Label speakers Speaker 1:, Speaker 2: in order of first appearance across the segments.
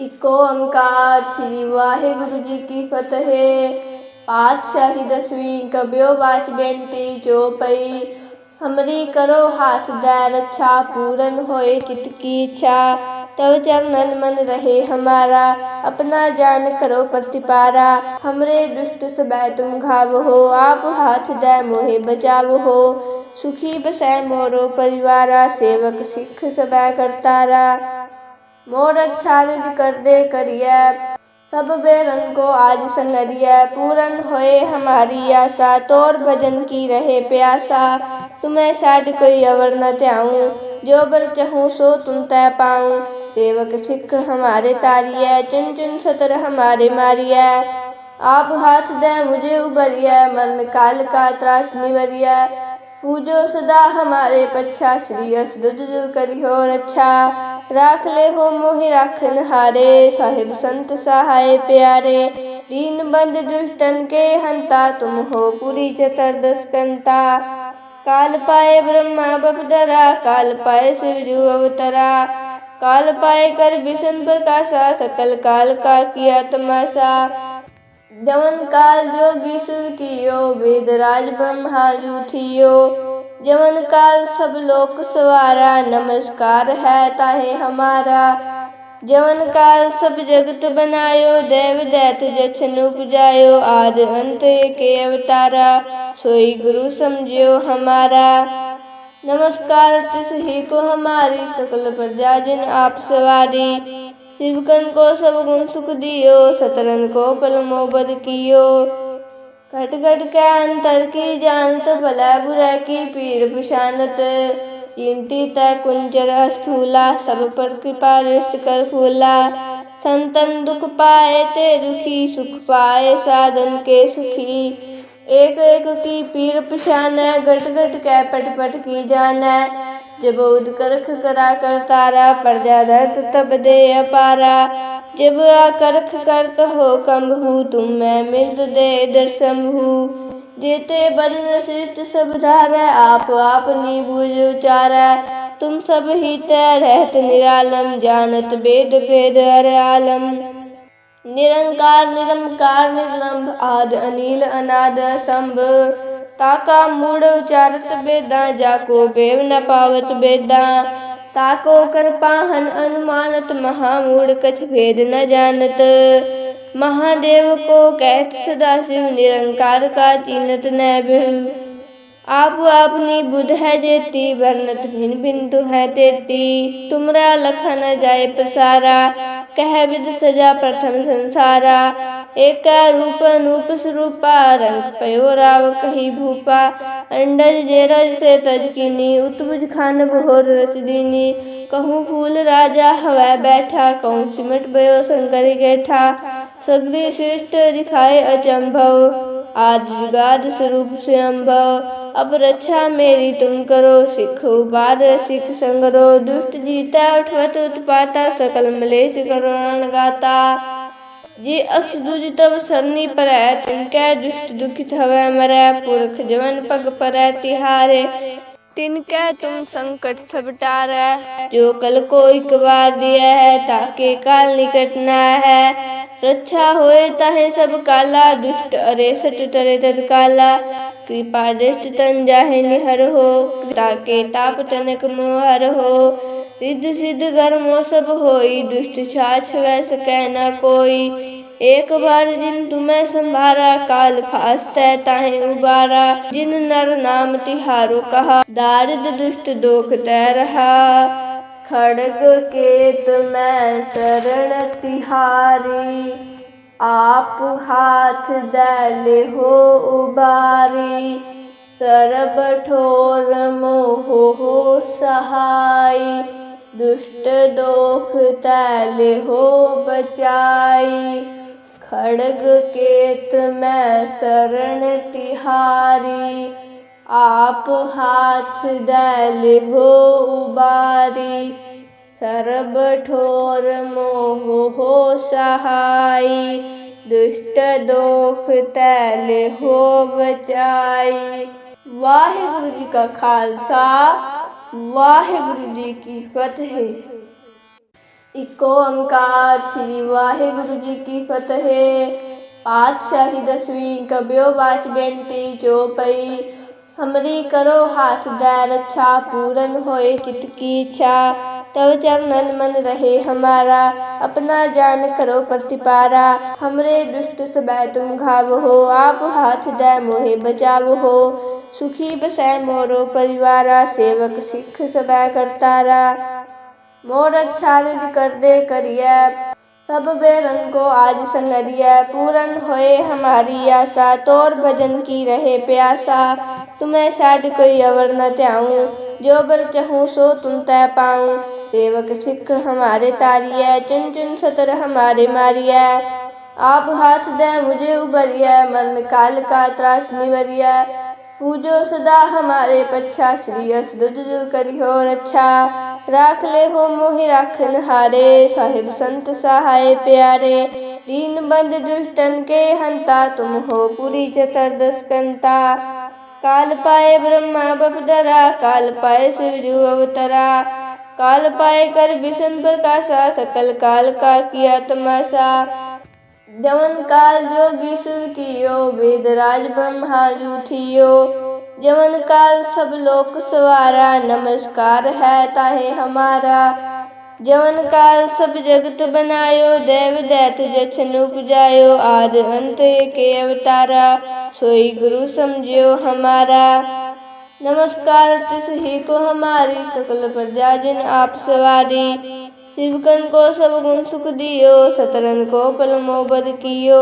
Speaker 1: Eco Onkar, Shri Waheguru ji की फतेह। पातशाही दसवीं कब्यो बाच बेनती, जो पई, हमरी करो हाथ दै रक्षा, पूरन होए चित की इच्छा। तव चरणन मन रहे हमारा, अपना जान करो प्रतिपारा। हमरे दुष्ट सबह तुम घाव हो, आप हाथ दै मोहे बचाव हो। सुखी बसै मोरो परिवारा, सेवक सिख सबह करतारा। मोर अच्छा निज कर दे करिए सब बेरंग को आज संगरिया। पूरन होए हमारी आशा, तोर भजन की रहे प्यासा। तुम्हें छाड़ कोई अवर न त्याऊं, जो बर चहूँ सो तुम तय पाऊँ। सेवक सिख हमारे तारिया, चुन चुन सतर हमारे मारिया। आप हाथ दे मुझे उबरिया मन काल का त्रास निवरिया। पूजो सदा हमारे पच्छा, श्री असदुद करी हो रक्षा राख ले हो मोहि राखन हारे, साहिब संत सहाय प्यारे। दीन बंद दुष्टन के हंता, तुम हो पूरी कंता काल पाए ब्रह्मा बपदरा, काल पाए शिवजू अवतरा। काल पाए कर विष्णु प्रकाशा, सकल काल का किया तमाशा। जवन काल जोगी शिव कियो, वेद राज ब्रह्मा जूठियो जवन काल सब लोक सवारा नमस्कार है ताहे हमारा जवन काल सब जगत बनायो देव दैत जछन उपजायो आद अंत के अवतारा सोई गुरु समझियो हमारा नमस्कार तिस ही को हमारी सकल प्रजा जिन आप सवारी शिवकन को सब गुण सुख दियो सतरन को पल मोबद कियो घट घट के अंतर की जानत भला बुरा की पीर बिशानत। चिंती तय कुंजर स्थूला, सब पर कृपा रिष्ट कर फूला। संतन दुख पाए ते दुखी, सुख पाए साधन के सुखी। एक एक की पीर पिशान घट घट कै पट पट की जान जब उद करख करा कर तारा प्रजा धरत तब दे अपारा जब आकरख करत हो कम्भू तुम मैं मिलत दे दर्शम हूँ जेते बरन सृष्ट सब धार आप आपनी बुझ उचार तुम सब ही तय रहत निरालम जानत वेद भेद हर आलम निरंकार निरंकार, निर्लंब, आद, अनिल, अनाद संभ ताका मूड उचारत बेदा, जाको बेव न पावत बेदा। ताको कर पाहन अनुमानत महामूड कछ भेद न जानत। महादेव को कहत सदा शिव, निरंकार का चिन्हत न बिहु। आप अपनी बुध है जेती वर्णत भिन भिन तु है तेती तुमरा लखन जाय प्रसारा, कह विद सजा प्रथम संसारा। एक रूप अनूप स्वरूपा रंग पयो राव कही भूपा। अंडज जेरज से तजकिनी उत्बुज खान भोर रच दीनी। कहूँ फूल राजा हवा बैठा, कहूँ सिमट बयो शंकर गेठा। सगरी श्रेष्ठ दिखाए अचंभव। आदि गाद स्वरूप से अम्भव अब रक्षा मेरी तुम करो सिख उबार सिख संगरो दुष्ट जीता उठवत उत्पाता सकल मलेश करो गाता जी असदुज तब सरनी पर तिनकै दुष्ट दुखित हवै मरै पुरख जवन पग पर तिहारे तिनकै तुम संकट सब टारै जो कल को एक बार दिया है, ताके काल निकट न है। रक्षा होए ताहे सब काला, दुष्ट अरे सट टरे तत्काला कृपा दृष्ट तन जाहे निहर हो, ताके ताप तनक मोहर हो। रिद्ध सिद्ध कर्मो सब होई, दुष्ट छाछ वै सकै न कोई। एक बार जिन तुम्हें संभारा, काल फास्त ताहे उबारा। जिन नर नाम तिहारो कहा दारिद दुष्ट दोख तय रहा। खड़ग केत मैं शरण तिहारी, आप हाथ दैले हो उबारी। सरब ठोर मोह हो सहाय दुष्ट दोख तैले हो बचाई। खड़ग केत मैं शरण तिहारी, आप हाथ दैल हो उबारी। सरब ठोर मोह हो सहाय दुष्ट दोख तैल हो बचाई। वाहिगुरु जी का खालसा, वाहिगुरु जी की फतेह। इको अंकार, श्री वाहे गुरु जी की फतेह। पातशाही दसवीं कब्यो बाच बेनती, जो पई, हमरी करो हाथ दैर, रक्षा पूरन होए चित की इच्छा। तब चरणन मन रहे हमारा, अपना जान करो प्रतिपारा। हमरे दुष्ट सबह तुम घाव हो, आप हाथ दै मोहे बचाव हो। सुखी बसै मोरो परिवारा, सेवक सिख सबह करतारा। मोर अच्छा निज कर दे करिए। सब बेरंग को आज संगरिया पूरन होए हमारी आशा, तोर भजन की रहे प्यासा। तुम्हें शायद कोई अवर न त्याऊं जो बर चाहूँ सो तुम तय पाऊँ। सेवक सिख हमारे तारिया चुन चुन सतर हमारे मारिया आप हाथ दे मुझे उबरिया मन काल का त्रास निवरिया पूजो सदा हमारे पच्छा, श्री असदुज करियो रक्षा राख ले हो मोहि राखन हारे साहिब संत सहाय प्यारे। दीन बंद दुष्टन के हंता, तुम हो पूरी चतुर्दश कंता काल पाए ब्रह्मा बपदरा काल पाए शिवजू अवतरा। काल पाए कर विष्णु प्रकाशा, सकल काल का किया तमाशा। जवन काल जोगी शिव कियो वेद राज ब्रह्मा जूठियो जवन काल सब लोक सवारा, नमस्कार है ताहे हमारा। जवन काल सब जगत बनायो देव दैत जछन उपजायो। आद अंत के अवतारा, सोई गुरु समझियो हमारा। नमस्कार, तिस ही को हमारी सकल प्रजा जिन आप सवारी। शिवकन को सब गुण सुख दियो सतरन को पल मोबद कियो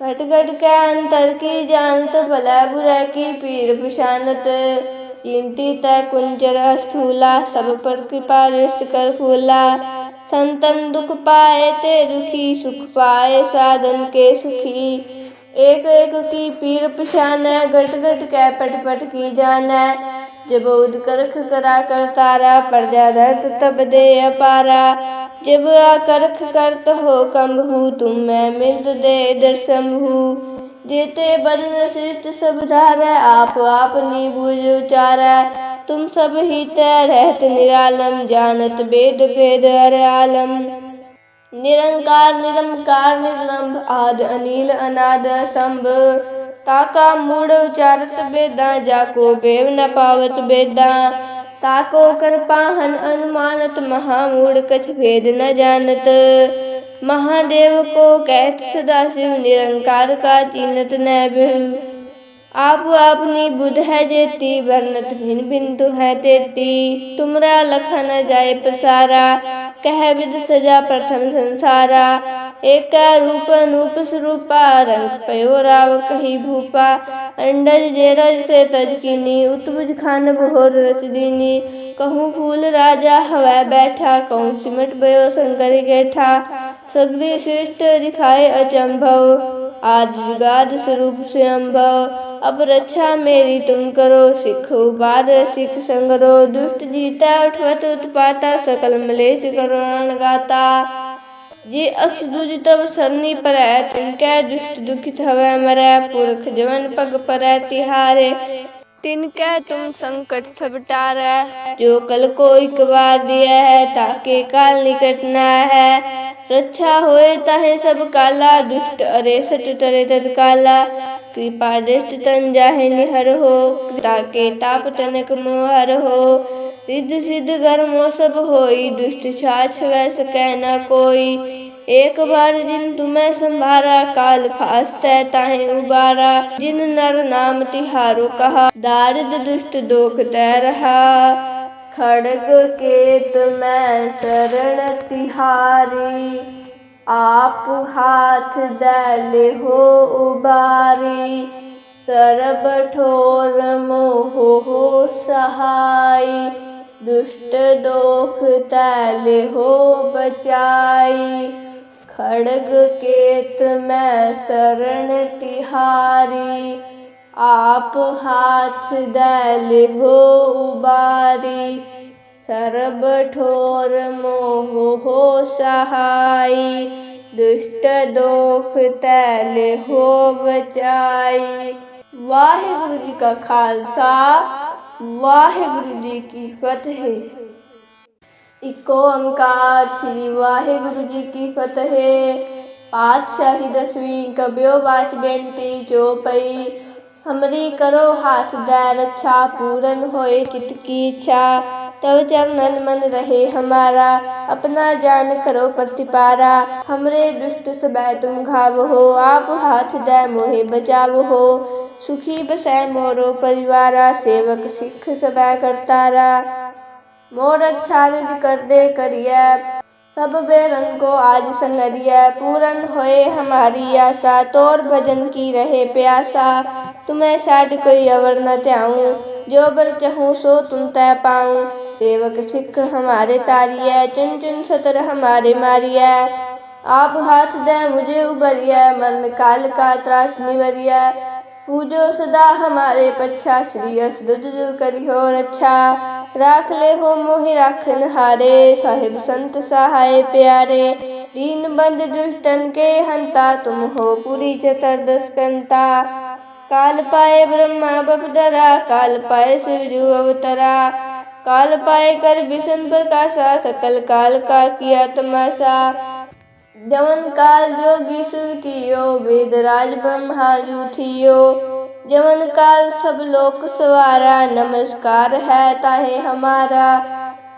Speaker 1: घट घट के अंतर की जानत भला बुरा की पीर पिशानत चिंती तय कुंजर स्थूला सब पर कृपा रिष्ट कर फूला संतन दुख पाए ते दुखी सुख पाए साधन के सुखी एक एक की पीर पिछान घट घट के पट पट की जान जब उदकरख करा कर तारा प्रजा दर्द तब दे अपारा। जब आकरख करत हो कंबहू तुम मैं मिलत दे दर्शन हूँ। जेते बरन सृष्ट सब धार, आप आपनी बुझ उचार। तुम सब ही तय रहत निरालम, जानत वेद भेद हर आलम। निरंकार निरंकार, निर्लंब, आद, अनिल, अनाद संभ ताका मूड उचारत बेदा, जाको बेव न पावत बेदा। ताको कर पाहन अनुमानत महामूड कछ भेद न जानत। महादेव को कहत सदा शिव निरंकार का चिन्हत न आप अपनी बुध है जेती वर्णत भिन भिन तु है तेती तुमरा लखन जाय प्रसारा, कह विद सजा प्रथम संसारा। एक रूप अनूप स्वरूपा रंग पयो राव कही भूपा। अंडज जेरज से तजकिनी उत्बुज खान भोर रच दीनी। कहूँ फूल राजा हवा बैठा, कहूँ सिमट बयो शंकर गेठा। सगरी श्रेष्ठ दिखाए अचंभव, आद जुगाद स्वरूप से अब रक्षा मेरी तुम करो, सिख उबार सिख संगरो, दुष्ट जीता, उठवत उत्पाता, सकल मलेश करो गाता जी असदुज तब सरनी पर तिनके दुष्ट दुखित हवे मरै, पुरख जवन पग पर तिहारे। तिनके तुम संकट सब टारै, जो कल को एक बार दिया है, ताके काल निकट न है। रक्षा होए ताहे सब काला दुष्ट अरे सट टरे तत्काला कृपा दृष्ट तन जाहे निहर हो ताके ताप तनक मोहर हो रिद्ध सिद्ध गर्मो सब होई दुष्ट छाछ वै सकै न कोई एक बार जिन तुम्हें संभारा काल फास्तै ताहे उबारा जिन नर नाम तिहारो कहा दारिद दुष्ट दोख तै रहा खड़ग केत मैं शरण तिहारी, आप हाथ दले हो उबारी, सरब ठोर मोह हो सहाय दुष्ट दोख तैले हो बचाई। खड़ग केत मैं शरण तिहारी आप हाथ दल हो उबारी, सर्ब ठोर मोह हो सहाय दुष्ट दोख तल हो बचाई। वाहेगुरु जी का खालसा, वाहेगुरु जी की फतेह। इको अंकार श्री वाहेगुरु जी की फतेह। पातशाही दसवीं कब्यो बाच बेनती चौपई हमरी करो हाथ दय रक्षा पूरन होए चित की इच्छा। तब चरणन मन रहे हमारा, अपना जान करो प्रतिपारा। हमरे दुष्ट सब तुम घाव हो आप हाथ दय मोहे बचाव हो सुखी बसै मोरो परिवारा, सेवक सिख सब करतारा। मोर अच्छा निज कर दे करिया, सब बेरंग को आज संगरिया। पूरन होए हमारी आशा, तोर भजन की रहे प्यासा। तुम्हें शायद कोई अवर न त्याऊं जो बर चाहूँ, सो तुम तय पाऊँ। सेवक सिख हमारे तारिया चुन चुन सतर हमारे मारिया आप हाथ दे, मुझे उबरिया मन काल का त्रास निवरिया पूजो सदा हमारे पच्छा श्री असदुज करियो रक्षा। राख ले हो मोहि राखन हारे साहिब संत सहाय प्यारे। दीन बंद दुष्टन के हंता, तुम हो पूरी चतुर्दश कंता। काल पाए ब्रह्मा बपदरा, काल पाए शिवजू अवतरा। काल पाए कर विष्णु प्रकाशा, सकल काल का किया तमाशा। जवन काल जोगी शिव कियो वेद राज ब्रह्मा जूठियो। जवन काल सब लोक सवारा, नमस्कार है ताहे हमारा।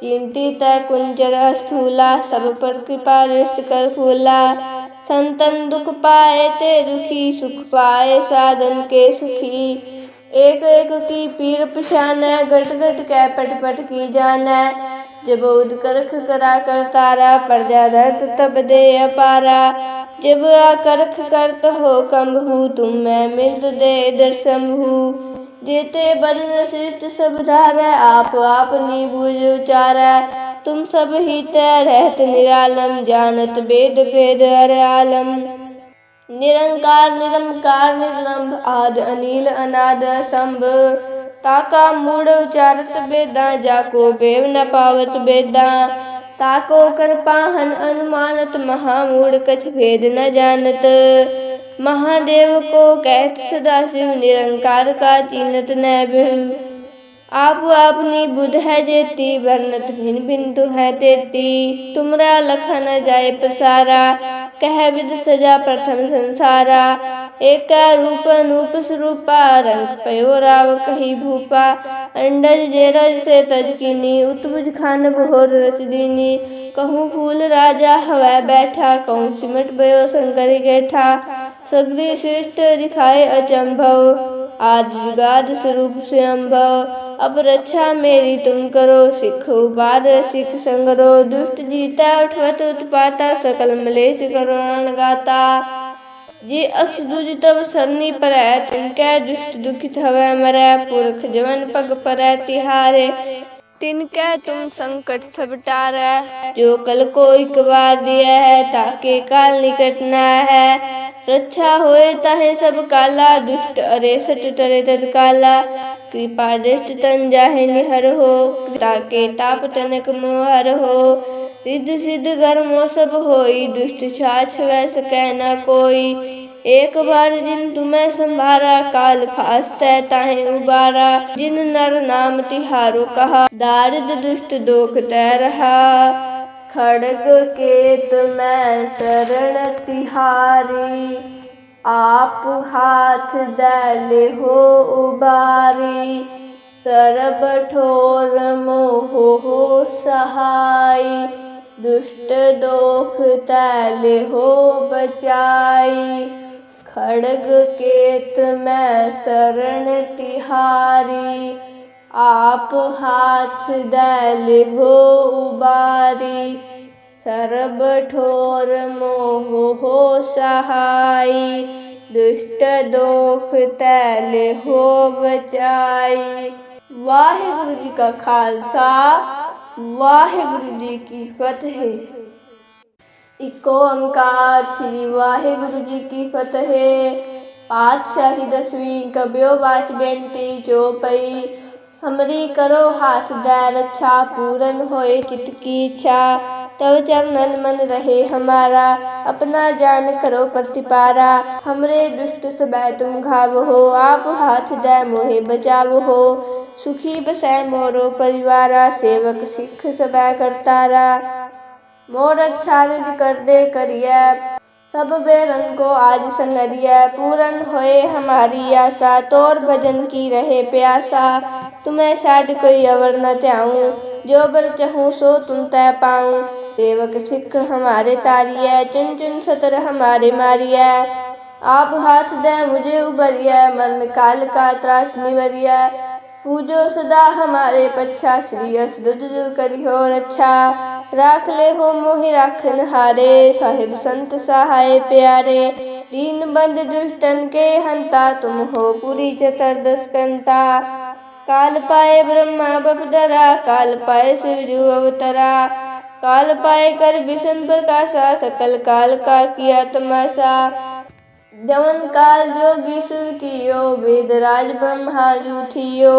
Speaker 1: चिंती तय कुंजर स्थूला, सब पर कृपा दृष्ट कर फूला। संतन दुख पाए ते दुखी, सुख पाए साधन के सुखी। एक एक की पीर पिशान घट घट के पट पट की जान जब उदकरख करा कर तारा, प्रजा धरत तब दे अपारा। जब आकरख करत हो कम्भू तुम मैं मिलत दे दर्शन हूँ जेते बन सृष्ट सब धार, आप आपनी बुझ उचार। तुम सब ही तय रहत निरालम, जानत वेद भेद हर आलम। निरंकार निरंकार, निर्लंब, आद, अनिल, अनाद संभ ताका मूड उचारत बेदा जाको बेव न पावत बेदा ताको कर पाहन अनुमानत महामूड कछ भेद न जानत। महादेव को कहत सदा शिव निरंकार का चिन्हत न आप अपनी बुध है जेती, वर्णत भिन भिन तु है तेती। तुमरा लखन जाय प्रसारा, कह विद सजा प्रथम संसारा। एक रूप अनूप स्वरूपा रंग पयो राव कही भूपा। अंडज जेरज से तजकिनी उत्बुज खान भोर दीनी। कहूँ फूल राजा हवा बैठा, कहूँ सिमट बयो शंकर गेठा। सगरी श्रेष्ठ दिखाए अचंभव। जुगाद स्वरूप से अम्भव। अब रक्षा मेरी तुम करो, सिख उबार सिख संगरो। दुष्ट जीता, उठवत, उत्पाता, सकल मलेश करुण गाता जी असदुज तब सरनी पर, तिनके दुष्ट दुखित हवे मरै। पुरख जवन पग पर, तिहारे। तिनके तुम संकट सब टारै जो कल को एक बार दिया है, ताके काल निकट न है। रक्षा होए ताहे सब काला, दुष्ट अरे सट टरे तत्काला। कृपा दृष्ट तन जाहे निहर हो, ताके ताप तनक मोहर हो। रिद्ध सिद्ध गर्मो सब होई, दुष्ट छाछ वै सकै न कोई। एक बार जिन तुम्हें संभारा, काल फास्त ताहे उबारा। जिन नर नाम तिहारो कहा दारिद दुष्ट दोख तय रहा। खड़ग केत मैं शरण तिहारी, आप हाथ दले हो उबारी। सरब ठोर मोह हो सहाय दुष्ट दोख तैले हो बचाई। खड़ग केत मैं शरण तिहारी, आप हाथ दल हो उबारी। सरब ठोर मोह हो सहाय दुष्ट दोख तैल हो बचाई। वाहिगुरु जी का खालसा, वाहिगुरु जी की फतेह। इको अंकार, श्री वाहेगुरु जी की फतेह। पातशाही दसवीं कब्यो बाच बेनती जो पई, हमरी करो हाथ दै रक्षा पूरन होए चित की इच्छा तब चरणन मन रहे हमारा, अपना जान करो प्रतिपारा। हमरे दुष्ट सब तुम घाव हो, आप हाथ दै मोहे बचाव हो। सुखी बसै मोरो परिवारा, सेवक सिख सब करतारा। मोर अच्छा निज कर दे करिए सब बेरंग को आज संगरिया। पूरन होए हमारी आशा, तोर भजन की रहे प्यासा। तुम्हें शायद कोई अवर न त्याऊं, जो बर चहूँ सो तुम तय पाऊँ। सेवक सिख हमारे तारिया, चुन चुन सतर हमारे मारिया। आप हाथ दे मुझे उबरिया मन काल का त्रास निवरिया। पूजो सदा हमारे पच्छा, श्री असदुद करियो रक्षा। राख ले हो मोहि राखन हारे, साहिब संत सहाय प्यारे। दीन बंद दुष्टन के हंता, तुम हो पूरी चतुर्दश कंता काल पाए ब्रह्मा बपदरा काल पाए शिवजू अवतरा काल पाए कर विष्णु प्रकाशा, सकल काल का किया तमाशा। जवन काल जोगी शिव कियो, वेद राज ब्रह्मा जूठियो।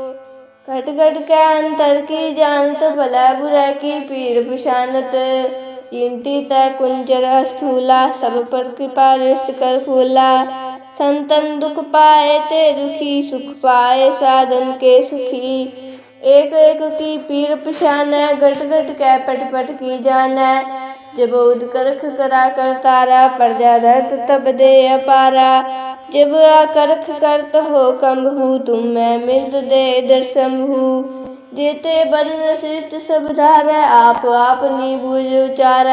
Speaker 1: घट घट के अंतर की जानत भला बुरा की पीर पिशानत चिंती तय कुंजर स्थूला सब पर कृपा रिष्ट कर फूला संतन दुख पाए ते दुखी सुख पाए साधन के सुखी एक एक की पीर पिशान घट घट के पट पट की जान जब उदकरख करा कर तारा प्रजा धरत तब दे अपारा। जब आकर्ख करत हो कम्भू तुम मैं मिलत दे दर्शम हूँ। जेते बरन सृष्ट सब धार, आप आपनी बुझ उचार।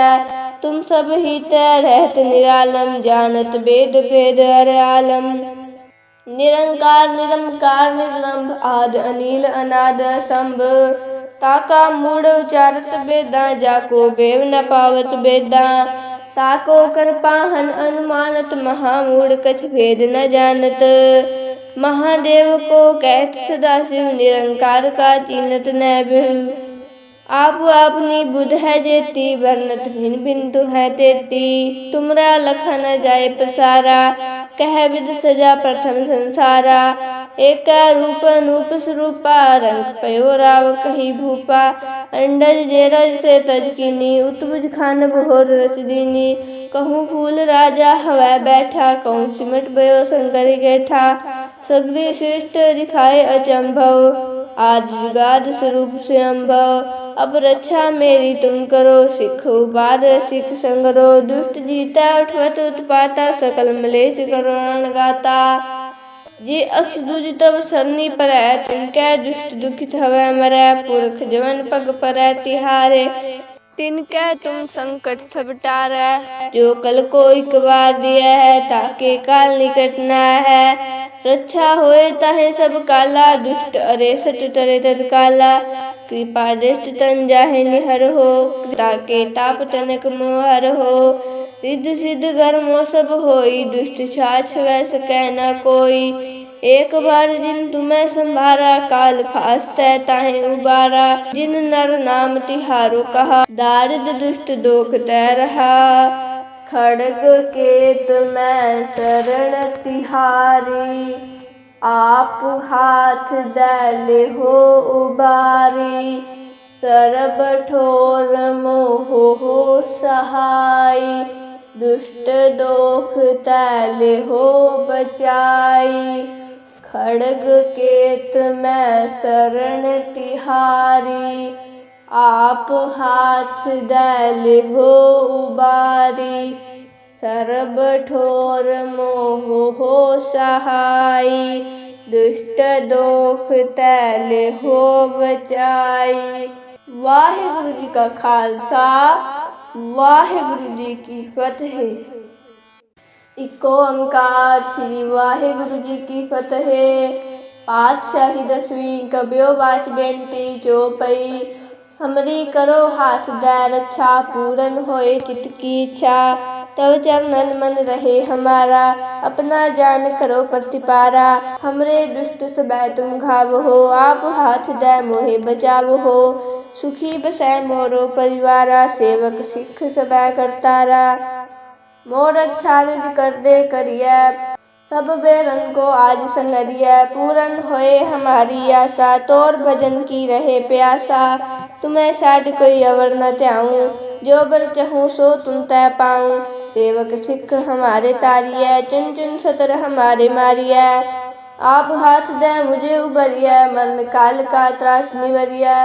Speaker 1: तुम सब ही तय रहत निरालम, जानत वेद भेद हर आलम। निरंकार निरंकार, निर्लंब, आद, अनिल, अनाद संभ ताका मूड उचारत वेदा जाको बेव न पावत वेदा ताको कर पाहन अनुमानत, महामूढ़ कछ भेद न जानत। महादेव को कहत, सदा शिव निरंकार का चिन्हत न आप अपनी बुध है जेती, वर्णत भिन भिन तु है तेती। तुमरा लखन जाय प्रसारा, कह विद सजा प्रथम संसारा। एक रूप अनूप स्वरूपा रंग पयो राव कही भूपा, अंडज जेरज से तजकिनी उत्बुज खान भोर रसदीनी कहूँ फूल राजा हवा बैठा, कहूँ सिमट बयो शंकर गेठा। सगरी श्रेष्ठ दिखाए अचंभव, आदि स्वरूप से अम्भव अब रक्षा मेरी तुम करो, सिख उबार, सिख संगरो। दुष्ट जीता, उठवत उत्पाता, सकल मलेश करुण गाता जी असदुज तब सरनी पर तिनकै दुष्ट दुखित हवै मरै, पुरख जवन पग पर तिहारे। तिनकै तुम संकट सब टारै, जो कल को एक बार दिया है, ताके काल निकट न है। रक्षा होए ताहे सब काला, दुष्ट अरे सट टरे तत्काला कृपा दृष्ट तन जाहे निहर हो, ताके ताप तनक मोहर हो। रिद्ध सिद्ध गर्मो सब होई, दुष्ट छाछ वै सकै न कोई। एक बार जिन तुम्हें संभारा, काल फास्तै ताहे उबारा। जिन नर नाम तिहारो कहा, दारिद दुष्ट दोख तै रहा। खड़ग केत मैं शरण तिहारी, आप हाथ दैले हो उबारी। सरब ठोर मोह हो सहाय दुष्ट दोख तैल हो बचाई। खड़ग केत मैं शरण तिहारी। आप हाथ दैल हो उबारी। सरब ठोर मोह हो सहाई। दुष्ट दोख तैल हो बचाई। वाहिगुरु जी का खालसा। वाहिगुरु जी की फतेह ਇੱਕੋ ਓੰਕਾਰ ਸ੍ਰੀ ਵਾਹਿਗੁਰੂ ਜੀ ਕੀ ਫਤਿਹ ਪਾਤਸ਼ਾਹੀ ਦਸਵੀਂ ਕਬਿਓ ਬਾਚ ਬੇਨਤੀ ਜੋ ਪਈ ਹਮਰੀ ਕਰੋ ਹਾਥ ਦੈ ਰੱਛਾ ਪੂਰਨ ਹੋਏ चित की इच्छा तब चरणन मन रहे हमारा अपना जान करो प्रतिपारा हमरे दुष्ट सबै तुम घाव हो आप हाथ दੈ मोहे बचाव हो सुखी बसै मोरो परिवारा, सेवक सिख सबै करतारा। मोर अच्छा निज कर दे करिए सब बेरंग को आज संगरिया। पूरन होए हमारी आशा, तोर भजन की रहे प्यासा। तुम्हें छाड़ कोई अवर न त्याऊं, जो बर चहूँ सो तुम तय पाऊँ। सेवक सिख हमारे तारिया, चुन चुन सतर हमारे मारिया। आप हाथ दे मुझे उबरिया मरण काल का त्रास निवरिया।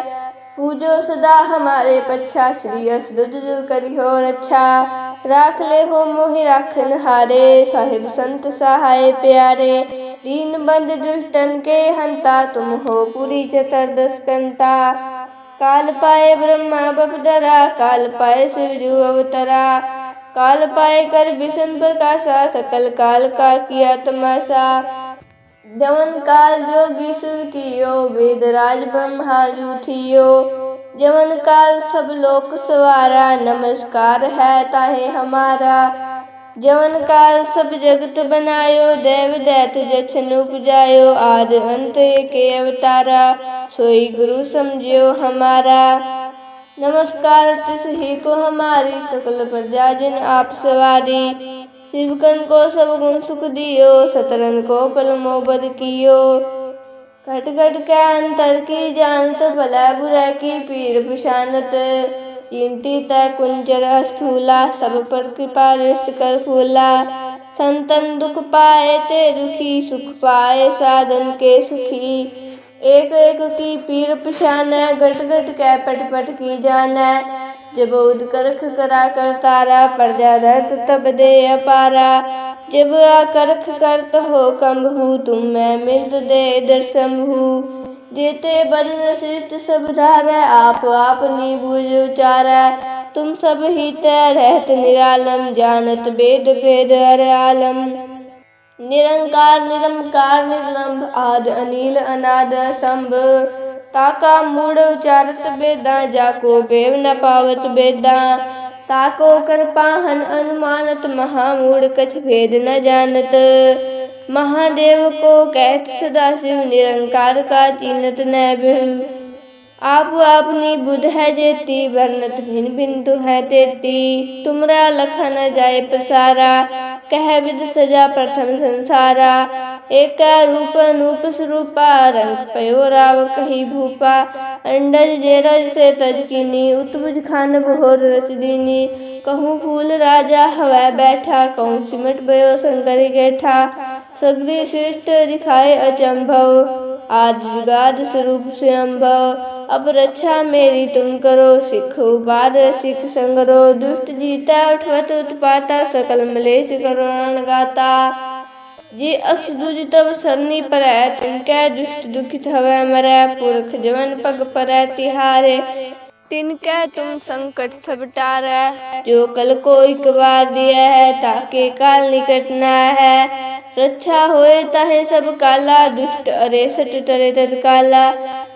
Speaker 1: पूजो सदा हमारे पच्छा, श्री असदुद करी हो रक्षा। राख ले हो मोहि राखन हारे साहिब संत सहाय प्यारे। दीन बंद दुष्टन के हंता, तुम हो पूरी चतुर्दश कंता काल पाए ब्रह्मा बपदरा काल पाए शिवजू अवतरा। काल पाए कर विष्णु प्रकाशा, सकल काल का किया तमाशा। जवन काल जोगी शिव कियो वेद राज ब्रह्मा जूठियो जवन काल सब लोक सवारा, नमस्कार है ताहे हमारा। जवन काल सब जगत बनायो, देव दैत जछन उपजायो। आद अंत के अवतारा, सोई गुरु समझियो हमारा। नमस्कार, तिस ही को हमारी, सकल प्रजा जिन आप सवारी। शिवकन को सब गुण सुख दियो सतरन को पल मोबद कियो घट घट के अंतर की जानत भला बुरा की पीर पिशानत चिंती तय कुंजर स्थूला सब पर कृपा रिष्ट कर फूला संतन दुख पाए ते दुखी सुख पाए साधन के सुखी एक एक की पीर पिशान घट घट कै पट पट की जान जब उद करख करा कर तारा, प्रजा दर्द तब दे अपारा। जब आकरख करत हो कम हूँ, तुम मैं मिलत दे दर्शम हूँ। जेते बदन सृष्ट सब धार, आप आपनी बुझ उचार। तुम सब ही तय रहत निरालम, जानत वेद भेद हर आलम। निरंकार निरंकार निर्लंब आद, अनिल, अनाद संभ ताका मूड उचारत बेदा, जाको बेव न पावत बेदा। ताको कर पाहन अनुमानत, महामूढ़ कछ भेद न जानत। महादेव को कहत सदाशिव निरंकार का चिन्हत न आप अपनी बुध है जेती, वर्णत भिन भिन तु है तेती। तुमरा लखन जाय प्रसारा, कह विद सजा प्रथम संसारा। एक रूप अनूप स्वरूपा रंग पयो राव कही भूपा। अंडज जेरज से तजकिनी उत्बुज खान भोर रच दीनी। कहूँ फूल राजा हवा बैठा, कहूँ सिमट भयो शंकर गेठा। सगरी श्रेष्ठ दिखाए अचंभव आदिगाद स्वरूप से अम्भव अब रक्षा मेरी तुम करो, सिख उबार, सिख संगरो। दुष्ट जीता, उठवत उत्पाता, सकल मलेश करो गाता जी असदुज तब सरनी पर तिनकै दुष्ट दुखित हवै मरै पुरख जवन पग पर तिहारे। तिनकै तुम संकट सब टारै। जो कल को एक बार दिया है ताके काल निकट न है। रक्षा होए ताहे सब काला दुष्ट अरे सट टरे तत्काला।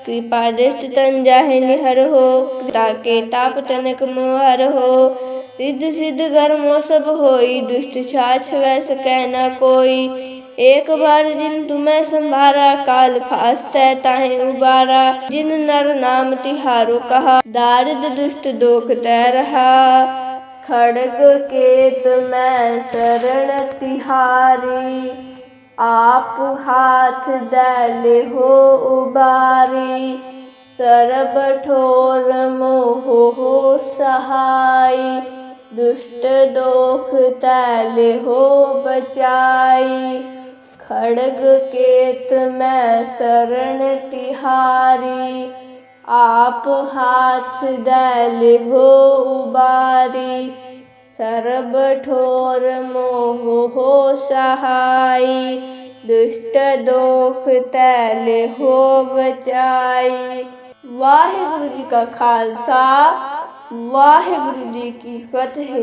Speaker 1: कृपा दृष्ट तन जाहे निहर हो ताके ताप तनक मोहर हो। रिद्ध सिद्ध कर्मो सब होई दुष्ट छाछ वै सकै न कोई एक बार जिन तुम्हें संभारा काल फास्त ताहे उबारा जिन नर नाम तिहारो कहा दारिद दुष्ट दोख तय रहा खड़ग केत मैं शरण तिहारी आप हाथ दैले हो उबारी सरब ठोर मोह हो सहाय दुष्ट दोख तैल हो बचाई। खड़ग केत मैं शरण तिहारी। आप हाथ दैल हो उबारी। सरब ठोर मोह हो सहाय दुष्ट दोख तैल हो बचाई। वाहिगुरु जी का खालसा। वाहिगुरु जी की फतेह।